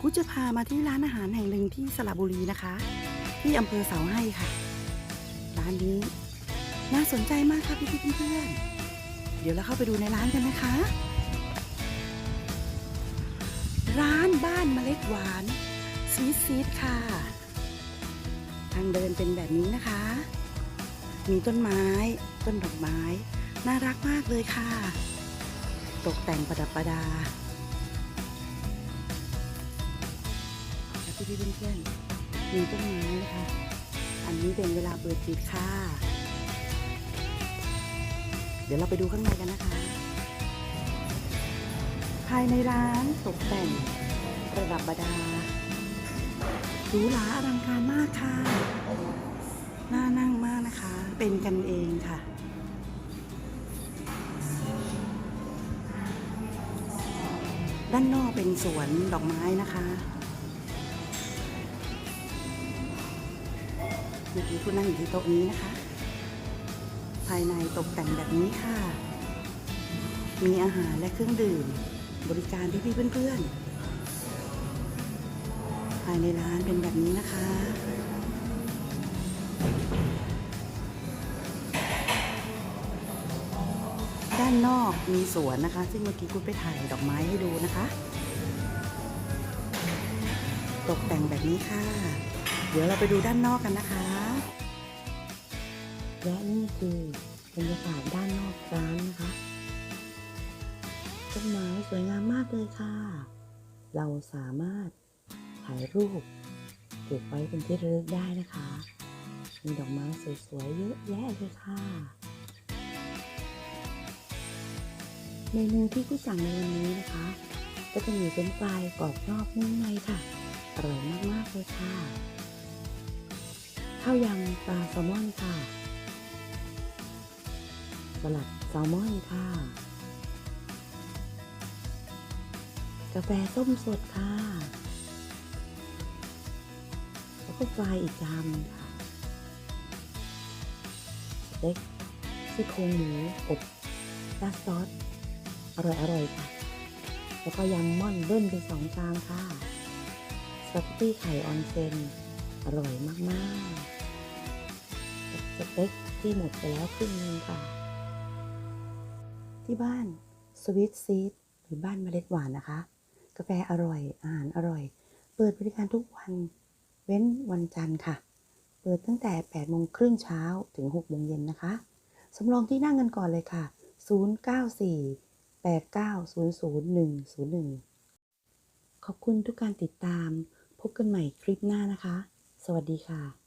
กูจะพามาที่ร้านอาหารแห่งหนึ่งที่สระบุรีนะคะ ที่อำเภอเสาให้ค่ะ ร้านนี้น่าสนใจมากค่ะพี่ๆเพื่อนๆเดี๋ยวเราเข้าไปดูในร้านกันนะคะ ร้านบ้านเมล็ดหวานซีดซีดค่ะ ทางเดินเป็นแบบนี้นะคะ มีต้นไม้ ต้นดอกไม้ น่ารักมากเลยค่ะ ตกแต่งประดับประดา แล้วพี่เพื่อนๆมีต้นไม้นะคะ อันนี้เป็นเวลาเปิดปิดค่ะ เดี๋ยวเราไปดูข้างในกันนะคะ ภายในร้านตกแต่งประดับประดาหรูหราอลังการมากค่ะ น่านั่งมากนะคะ เป็นกันเองค่ะด้านนอกเป็นสวนดอกไม้นะคะ เมื่อกี้คุณนั่งอยู่ที่โต๊ะนี้นะคะ ภายในตกแต่งแบบนี้ค่ะ มีอาหารและเครื่องดื่ม บริการพี่ๆเพื่อนๆ ภายในร้านเป็นแบบนี้นะคะด้านนอกมีสวนนะคะ ซึ่งเมื่อกี้คุณไปถ่ายดอกไม้ให้ดูนะคะ ตกแต่งแบบนี้ค่ะ เดี๋ยวเราไปดูด้านนอกกันนะคะและนี่คือบรรยากาศด้านนอกร้านนะคะต้นไม้สวยงามมากเลยค่ะ เราสามารถถ่ายรูปเก็บไว้เป็นที่ระลึกได้นะคะ มีดอกไม้สวยๆเยอะแยะเลยค่ะเมนูที่ผู้สั่งในวันนี้นะคะ ก็จะมีเป็นฟรายกรอบนอกนุ่มในค่ะ อร่อยมากๆเลยค่ะ ข้าวยำปลาแซลมอนค่ะ สลัดแซลมอนค่ะ กาแฟส้มสดค่ะ แล้วก็ฟรายอีกจานค่ะสเต็กซี่โครงหมูอบราดซอส อร่อยอร่อยๆค่ะ แล้วก็ยำม่อนเบิ้ลเป็นสองจานค่ะสปาเกตตี้ไข่ออนเซนอร่อยมาก ๆ เต็กที่หมดไปแล้วครึ่งนึงค่ะ ที่บ้านสวิตซีดหรือบ้านเมล็ดหวานนะคะ กาแฟอร่อยอาหารอร่อย เปิดบริการทุกวันเว้นวันจันทร์ค่ะ เปิดตั้งแต่8โมงครึ่งเช้าถึง6โมงเย็นนะคะสำรองที่นั่งกันก่อนเลยค่ะ 094 8900 101 ขอบคุณทุกการติดตาม พบกันใหม่คลิปหน้านะคะ สวัสดีค่ะ